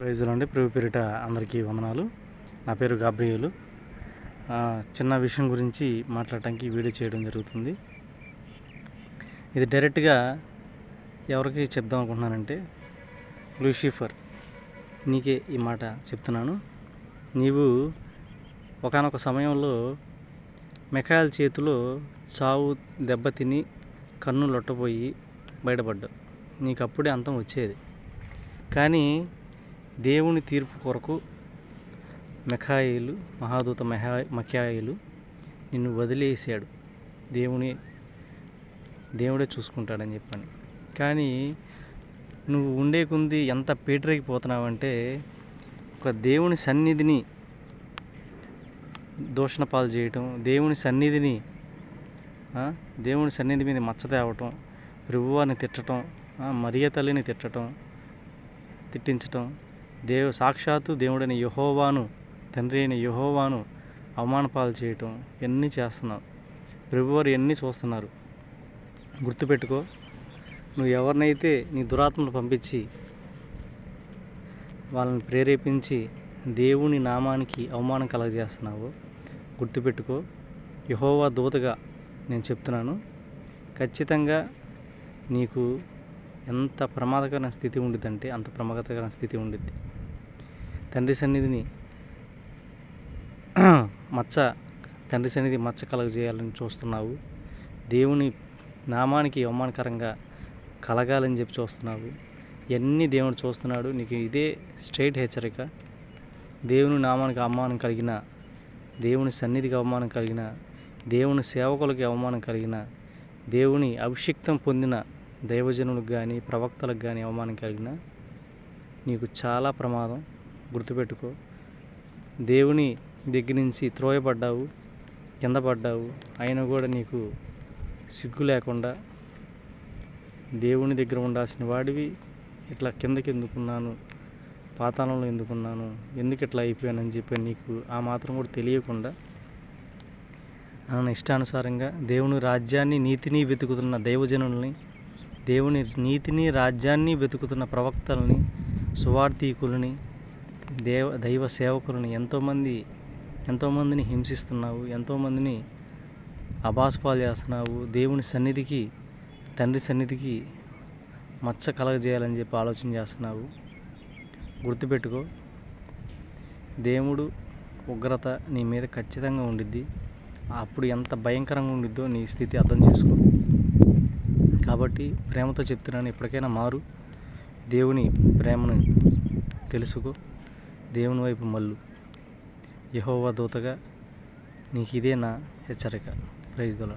ప్రైజులు అండి. ప్రభు పేరిట అందరికీ వందనాలు. నా పేరు గాబ్రియేలు. చిన్న విషయం గురించి మాట్లాడటానికి వీడియో చేయడం జరుగుతుంది. ఇది డైరెక్ట్గా ఎవరికి చెప్దాం అనుకుంటున్నానంటే లూసిఫర్ నీకే ఈ మాట చెప్తున్నాను. నీవు ఒకానొక సమయంలో మెకాయల్ చేతిలో చావు దెబ్బతిని కన్ను లొట్టపోయి బయటపడ్డావు. నీకు అప్పుడే అంతం వచ్చేది. కానీ దేవుని తీర్పు కొరకు మెఖాయిలు మహాదూత మెహా మఖాయిలు నిన్ను వదిలేసాడు దేవుని దేవుడే చూసుకుంటాడని చెప్పని కానీ నువ్వు ఉండే కొంది ఎంత పీటరైపోతున్నావంటే ఒక దేవుని సన్నిధిని దూషణ పాలు చేయటం దేవుని సన్నిధిని దేవుని సన్నిధి మీద మచ్చ తేవటం ప్రభువాన్ని తిట్టడం మరియ తల్లిని తిట్టడం తిట్టించటం దేవు సాక్షాత్తు దేవుడైన యహోవాను తండ్రి అయిన యహోవాను అవమానపాలు చేయటం ఇవన్నీ చేస్తున్నావు? ప్రభువారు ఇవన్నీ చూస్తున్నారు? గుర్తుపెట్టుకో నువ్వు ఎవరినైతే నీ దురాత్మను పంపించి వాళ్ళని ప్రేరేపించి దేవుని నామానికి అవమానం కలగజేస్తున్నావో గుర్తుపెట్టుకో. యహోవా దూతగా నేను చెప్తున్నాను ఖచ్చితంగా నీకు ఎంత ప్రమాదకరమైన స్థితి ఉండిద్దంటే అంత ప్రమాదకరమైన స్థితి ఉండిద్ది. తండ్రి సన్నిధిని మచ్చ తండ్రి సన్నిధి మచ్చ కలగజేయాలని చూస్తున్నావు. దేవుని నామానికి అవమానకరంగా కలగాలని చెప్పి చూస్తున్నావు. ఇవన్నీ దేవుడు చూస్తున్నాడు నీకు ఇదే స్ట్రైట్ హెచ్చరిక. దేవుని నామానికి అవమానం కలిగిన దేవుని సన్నిధికి అవమానం కలిగిన దేవుని సేవకులకి అవమానం కలిగిన దేవుని అభిషిక్తం పొందిన దైవజనులకు కానీ ప్రవక్తలకు కానీ అవమానం కలిగిన నీకు చాలా ప్రమాదం. గుర్తుపెట్టుకో. దేవుని దగ్గర నుంచి త్రోయబడ్డావు కింద పడ్డావు. అయినా కూడా నీకు సిగ్గు లేకుండా దేవుని దగ్గర ఉండాల్సిన వాడివి. ఇట్లా కిందకి ఎందుకున్నాను? పాతాళంలో ఎందుకున్నాను? ఎందుకు ఇట్లా అయిపోయానని చెప్పి నీకు ఆ మాత్రం కూడా తెలియకుండా ఆయన ఇష్టానుసారంగా దేవుని రాజ్యాన్ని నీతిని వెతుకుతున్న దైవజనుల్ని దేవుని నీతిని రాజ్యాన్ని వెతుకుతున్న ప్రవక్తలని సువార్థీకులని దేవ దైవ సేవకులని ఎంతోమంది ఎంతోమందిని హింసిస్తున్నావు ఎంతోమందిని అబాస్పాలు చేస్తున్నావు. దేవుని సన్నిధికి తండ్రి సన్నిధికి మచ్చ కలగజేయాలని చెప్పి ఆలోచన చేస్తున్నావు. గుర్తుపెట్టుకో దేవుడు ఉగ్రత నీ మీద ఖచ్చితంగా ఉండిద్ది. అప్పుడు ఎంత భయంకరంగా ఉండిద్దో నీ స్థితి అర్థం చేసుకో. కాబట్టి ప్రేమతో చెప్తున్నాను ఎప్పటికైనా మారు. దేవుని ప్రేమను తెలుసుకో దేవుని వైపు మల్లు యహోవా దూతగా నీకు ఇదే నా హెచ్చరిక. ప్రైజ్ దొల